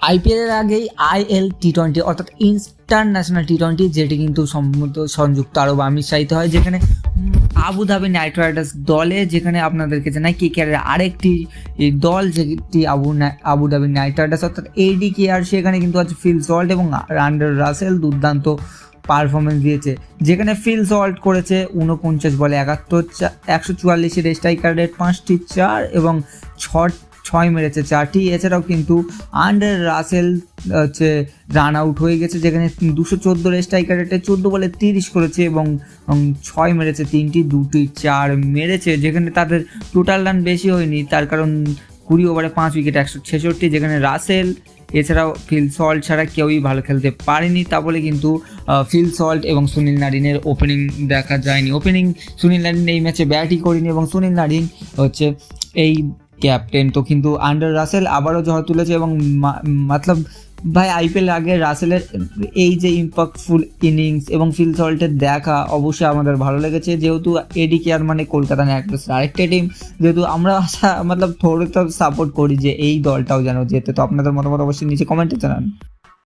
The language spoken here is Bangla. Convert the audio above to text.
আইপিএলের আগেই আইএল টি টোয়েন্টি অর্থাৎ ইন্টারন্যাশনাল টি টোয়েন্টি যেটি কিন্তু সম্ভবত সংযুক্ত আরব আমিরশাহিতে হয়, যেখানে আবুধাবি নাইট রাইডার্স দলে, যেখানে আপনাদেরকে জানাই কে কেয়ারের আরেকটি দল, যেটি আবু আবুধাবি নাইট রাইডার্স, অর্থাৎ এডি কেয়ার সেখানে কিন্তু আছে ফিল সল্ট এবং রান্ডার রাসেল দুর্দান্ত পারফরমেন্স দিয়েছে, যেখানে ফিল সল্ট করেছে উনপঞ্চাশ বলে একাত্তর একশো চুয়াল্লিশের স্ট্রাইকার রেট পাঁচটি চার এবং ছ ছয় মেরেছে, চারটি। এছাড়াও কিন্তু আন্ডার রাসেল, হচ্ছে রান আউট হয়ে গেছে, যেখানে দুশো চোদ্দোর স্ট্রাইকার রেটে চোদ্দ বলে তিরিশ করেছে এবং ছয় মেরেছে, তিনটি, দুটি, চার মেরেছে, যেখানে তাদের টোটাল রান বেশি হয়নি। তার কারণ কুড়ি ওভারে পাঁচ উইকেট একশো ছেষট্টি, যেখানে রাসেল, এছাড়াও ফিল সল্ট ছাড়া কেউই ভালো খেলতে পারেনি। তা বলে কিন্তু ফিল সল্ট এবং সুনীল নারিনের ওপেনিং দেখা যায়নি। ওপেনিং সুনীল নারিন এই ম্যাচে ব্যাটই করেনি এবং সুনীল নারিন হচ্ছে এই ক্যাপ্টেন। তো কিন্তু আন্ডার রাসেল আবারও ঝড় তুলেছে এবং মতলব ভাই আইপিএল আগে রাসেলের এই যে ইম্প্যাক্টফুল ইনিংস এবং ফিল সল্টের দেখা অবশ্যই আমাদের ভালো লেগেছে। যেহেতু এডি কেয়ার মানে কলকাতা নাইট আরেকটা টিম যেহেতু আমরা মতলব থোড়ে তো সাপোর্ট করি যে এই দলটাও যেন যেতে তো আপনাদের মতামত অবশ্যই নিচে কমেন্টে জানান।